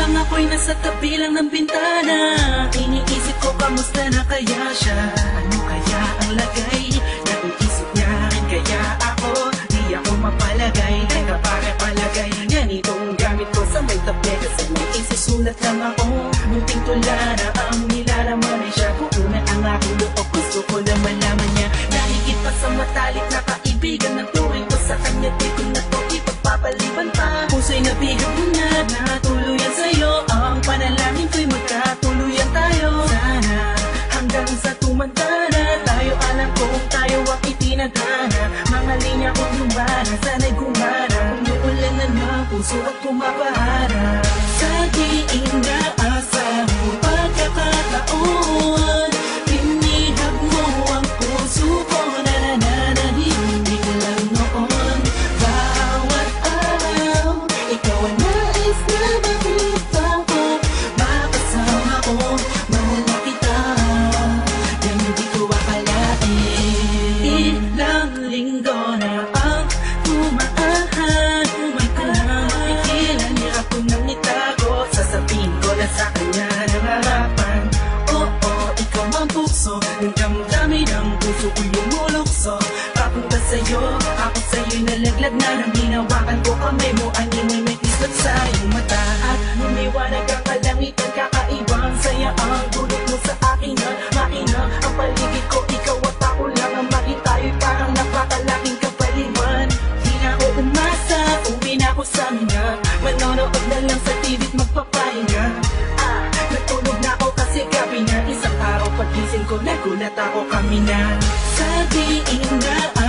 ako'y nasa tabi lang ng bintana Iniisip ko kamusta na kaya siya? Ano kaya ang lagay ng isip niya Kaya ako, di ako mapalagay Teka pare palagay. Ganitong gamit ko sa may tabi Kasi may isusulat lang ako. Munting tula na ang nilalaman ay siya. Kung una ang aking loob Gusto ko na malaman niya. Nahigit pa sa matalik na kaibigan ng turing ko sa kanya Di ko na to ipagpapaliban pa. Puso'y nabigat alam kung tayo ang itinadhana Mga linya kong lumana Sana'y gumana. Kung uulan na ng puso at kumapahara Sa di inaasang pagkakataon ko kamay mo Animoy may kislot sa iyong mata. At lumiwanag ang kalangitan Kakaibang saya ang dulot mo sa akin na Makina ang paligid ko Ikaw at ako lang ang makitayo'y Parang napakalaking kapaliman Di na ako umasa Uwi na ako sa mina Manonood na lang sa TV't magpapahinga. Ah, natulog na ako kasi gabi na Isang araw. Pagising ko Nagulat ako kami na. Sa di inaasang